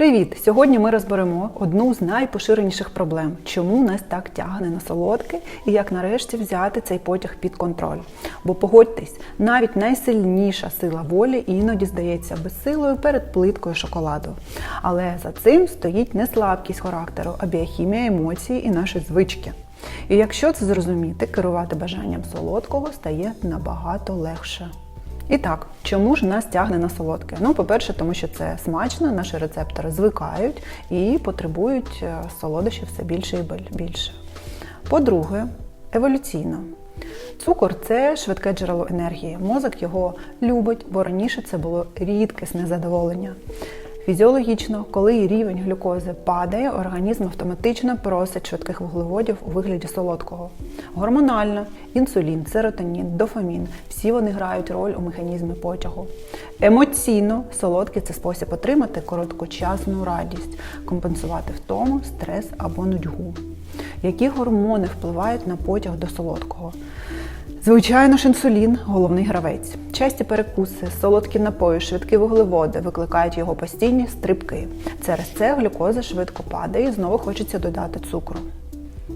Привіт! Сьогодні ми розберемо одну з найпоширеніших проблем, чому нас так тягне на солодке і як нарешті взяти цей потяг під контроль. Бо погодьтесь, навіть найсильніша сила волі іноді здається безсилою перед плиткою шоколаду. Але за цим стоїть не слабкість характеру, а біохімія емоцій і наші звички. І якщо це зрозуміти, керувати бажанням солодкого стає набагато легше. І так, чому ж нас тягне на солодке? Ну, по-перше, тому що це смачно, наші рецептори звикають і потребують е, солодощів все більше і більше. По-друге, еволюційно. Цукор це швидке джерело енергії. Мозок його любить, бо раніше це було рідкісне задоволення. Фізіологічно, коли рівень глюкози падає, організм автоматично просить швидких вуглеводів у вигляді солодкого. Гормонально інсулін, серотонін, дофамін всі вони грають роль у механізмі потягу. Емоційно солодкий це спосіб отримати короткочасну радість, компенсувати втому, стрес або нудьгу. Які гормони впливають на потяг до солодкого? Звичайно ж, інсулін головний гравець. Часті перекуси, солодкі напої, швидкі вуглеводи викликають його постійні стрибки. Через це глюкоза швидко падає і знову хочеться додати цукру.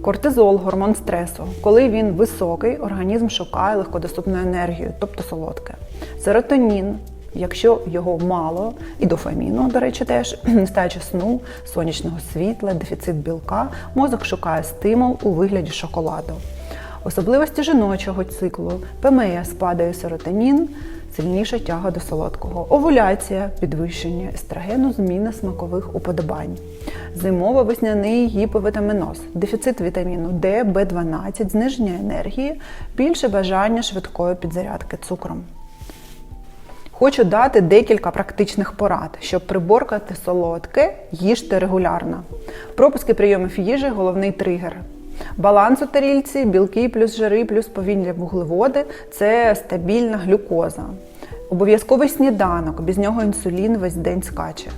Кортизол гормон стресу. Коли він високий, організм шукає легкодоступну енергію, тобто солодке. Серотонін. Якщо його мало, і дофаміну, до речі, теж нестача сну, сонячного світла, дефіцит білка, мозок шукає стимул у вигляді шоколаду. Особливості жіночого циклу ПМС падає серотонін, сильніша тяга до солодкого, овуляція, підвищення естрогену, зміна смакових уподобань, зимово-весняний гіповітаміноз, дефіцит вітаміну Д, В12, зниження енергії, більше бажання швидкої підзарядки цукром. Хочу дати декілька практичних порад, щоб приборкати солодке, їжте регулярно. Пропуски прийомів їжі головний тригер. Баланс у тарільці, білки плюс жири, плюс повільні вуглеводи це стабільна глюкоза. Обов'язковий сніданок, без нього інсулін весь день скаче.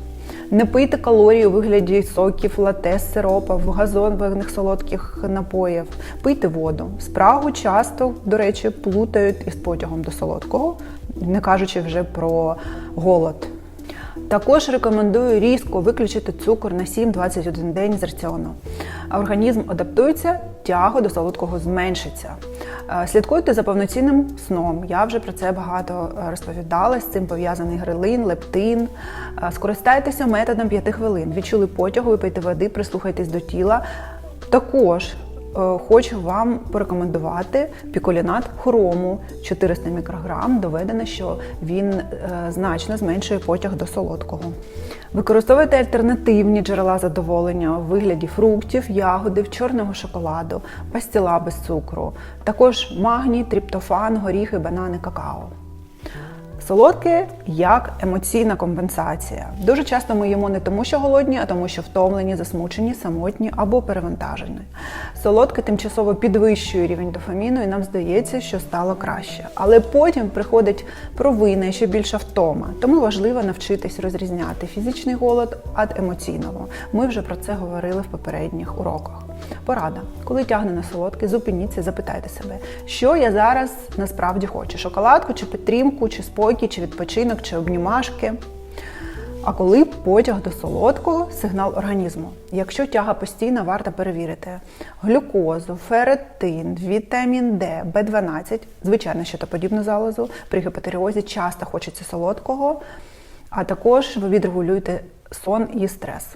Не пийте калорії у вигляді соків, лате, сиропів, газованих солодких напоїв. Пийте воду. Спрагу часто, до речі, плутають із потягом до солодкого, не кажучи вже про голод. Також рекомендую різко виключити цукор на 7-21 день з раціону. Організм адаптується, тяга до солодкого зменшиться. Слідкуйте за повноцінним сном. Я вже про це багато розповідала. З цим пов'язаний грилин, лептин. Скористайтеся методом 5 хвилин. Відчули потягу, випийте води, прислухайтесь до тіла. Також Е, хочу вам порекомендувати піколінат хрому 400 мікрограм. Доведено, що він е, значно зменшує потяг до солодкого. Використовуйте альтернативні джерела задоволення у вигляді фруктів, ягодів, чорного шоколаду, пастіла без цукру, також магній, тріптофан, горіхи, банани, какао. Солодке як емоційна компенсація. Дуже часто ми їмо не тому, що голодні, а тому, що втомлені, засмучені, самотні або перевантажені. Солодке тимчасово підвищує рівень дофаміну, і нам здається, що стало краще. Але потім приходить провина і ще більша втома. Тому важливо навчитись розрізняти фізичний голод від емоційного. Ми вже про це говорили в попередніх уроках. Порада, коли тягне на солодке, зупиніться, запитайте себе, що я зараз насправді хочу: шоколадку, чи підтримку, чи спокій, чи відпочинок, чи обнімашки. А коли потяг до солодкого сигнал організму. Якщо тяга постійна, варто перевірити глюкозу, феретин, вітамін Д, В12, звичайно, щитоподібну залозу, при гіпотеріозі часто хочеться солодкого, а також ви відрегулюєте сон і стрес.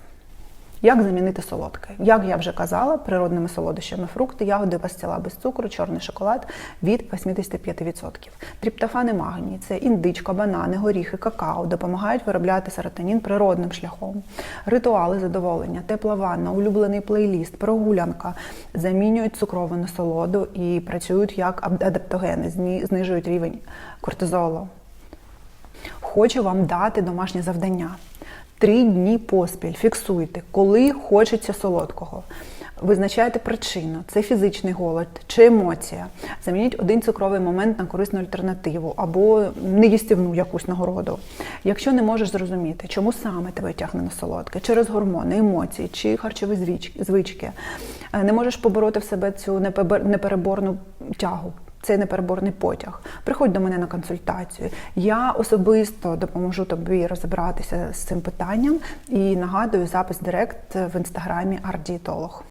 Як замінити солодке? Як я вже казала, природними солодощами фрукти, ягоди, пастила без цукру, чорний шоколад від 85%. Тріптофан і магній це індичка, банани, горіхи, какао допомагають виробляти серотонін природним шляхом. Ритуали задоволення, тепла ванна, улюблений плейліст, прогулянка замінюють цукрову насолоду і працюють як адаптогени, знижують рівень кортизолу. Хочу вам дати домашнє завдання. Три дні поспіль фіксуйте, коли хочеться солодкого. Визначайте причину, це фізичний голод чи емоція. Замініть один цукровий момент на корисну альтернативу або неїстівну якусь нагороду. Якщо не можеш зрозуміти, чому саме тебе тягне на солодке, через гормони, емоції чи харчові звички, е, не можеш побороти в себе цю непереборну тягу. Цей непереборний потяг. Приходь до мене на консультацію. Я особисто допоможу тобі розібратися з цим питанням і нагадую запис директ в інстаграмі арт-дієтолог.